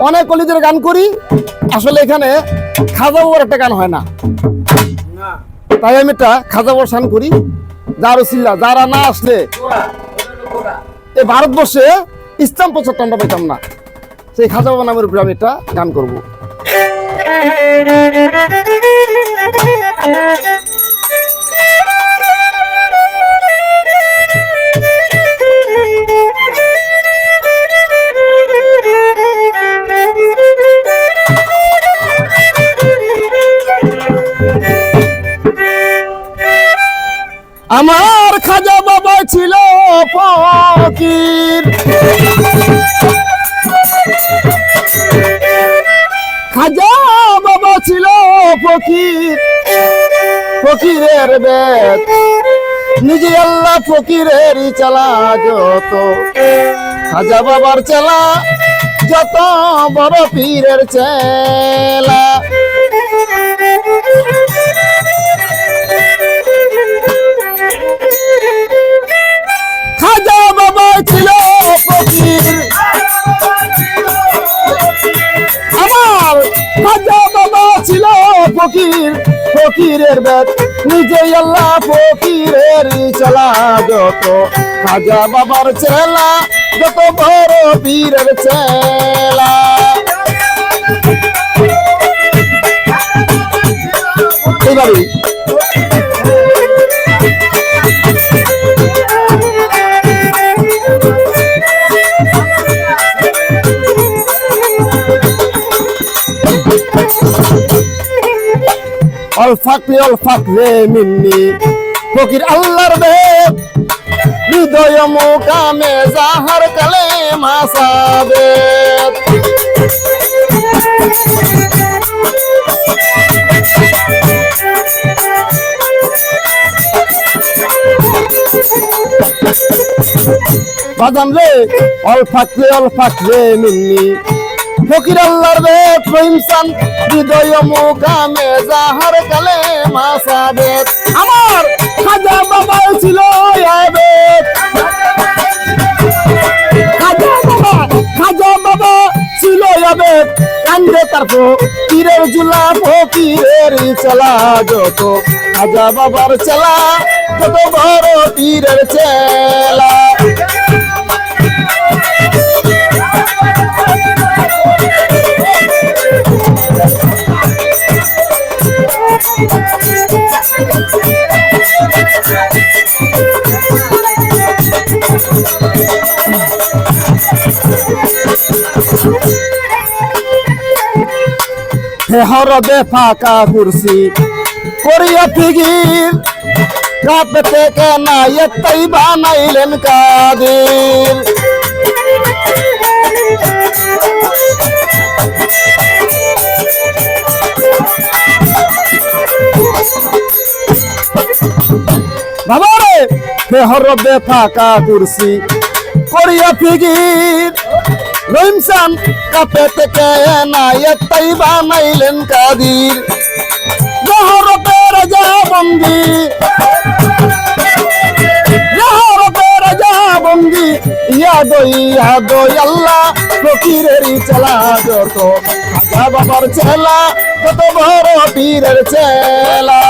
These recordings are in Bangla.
অনেক কলিদের গান করি আসলে এখানে খাজা বাবার একটা গান হয় না তাই আমি একটা খাজা বাবার গান করি যার সিল্লা যারা না আসলে এই ভারতবর্ষে ইসলাম প্রচারটা আমরা পেতাম না সেই খাজা বাবা নামের উপরে আমি একটা গান করব আমার খাজা বাবা ছিল ফকির। খাজা বাবা ছিল ফকির। ফকিরের বেদ। নিজে আল্লাহ ফকিরের চালা যত। খাজা বাবার চেলা যত, বড় পীরের চেলা। ফকির, ফকিরের বেদ। নিজে আল্লাহ ফকিরের চলা যত। খাজা বাবার চেলা, যত বড় পীরের চেলা। অল ফাকরে অল ফাকরে মিন্নি ফকির আল্লাহর বেদ হৃদয় মোকামে জাহার কালে মাসাবেদ বাদাম রে অল ফাকরে অল ফাকরে মিন্নি ফকির আল্লাহর বেদ রহিমসান হৃদয় মোকামে জাহার কালে মাসাবেদ আমার খাজা বাবা ছিল আবেদ। খাজা বাবা খাজা বাবা ছিল আবেদ। কান্দে তার পীরের জুলা, ফকিরের চলা যত। খাজা বাবার চেলা যত বড় পীরের চেলা। হরদে ফাঁকা কুরসি করিয়া ফিগির কাপতে কেনা এত্তাই বানাইলেন কাদির। বাবা রে হরদে ফাঁকা কুরসি করিয়া ফিগির রহিমসান কাপে থেকে না এত্তাই বানাইলেন কাদির জহরতে রাজা বন্দি জহরতে রাজা বন্দি ইয়াদ ইয়াদ আল্লাহ ফকিরেরই চেলা যত খাজা বাবার চেলা যত বড় পীরের চেলা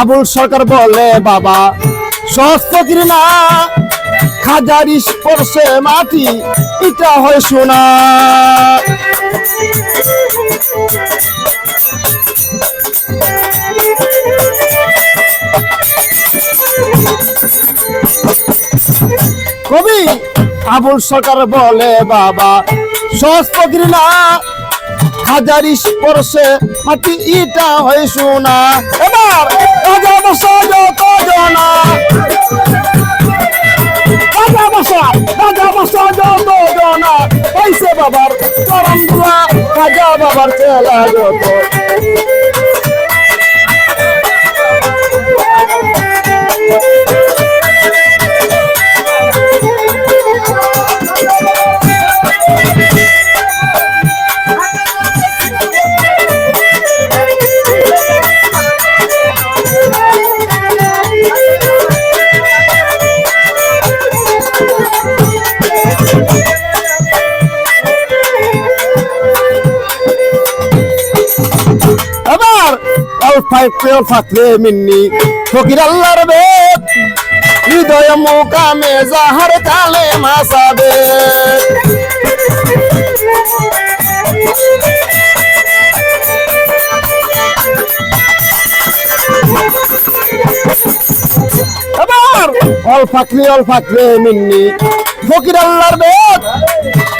আবুল সরকার বলে, বাবা, সস্ত না খাজার স্পর্শে মাটি, এটা হয় সোনা। কবি আবুল সরকার বলে, বাবা, সস্ত না হাজার স্পর্শে মাটি ইটা হয় সোনা। এবার রাজা বসা যত জনা রাজা বসা রাজা বসা যত জনা পাইছে বাবার চরম দুয়া রাজা বাবার চেলা যত অল ফাকরে অল ফাকরে মিন্নি। ফকির আল্লাহর বেদ, হৃদয় মোকামে জাহার কালে মাসাবে। এবার অল ফাকরি অল ফাকরে মিন্নি। ফকির আল্লাহর বেদ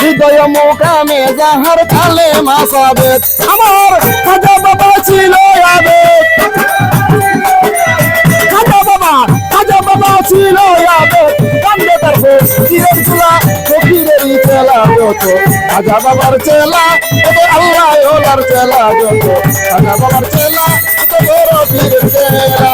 হৃদয় মুখামে যাহার কালে মাসাবে, আমার খাজা বাবা ছিল আবেগ। খাজা বাবা খাজা বাবা ছিল আবেগ। কান্দে তার ফকিরের চুলা ফকিরের চেলা যত। খাজা বাবার চেলা, এত আল্লাহ ওলার চেলা যত। খাজা বাবার চেলা, এত বড় পীরের চেলা।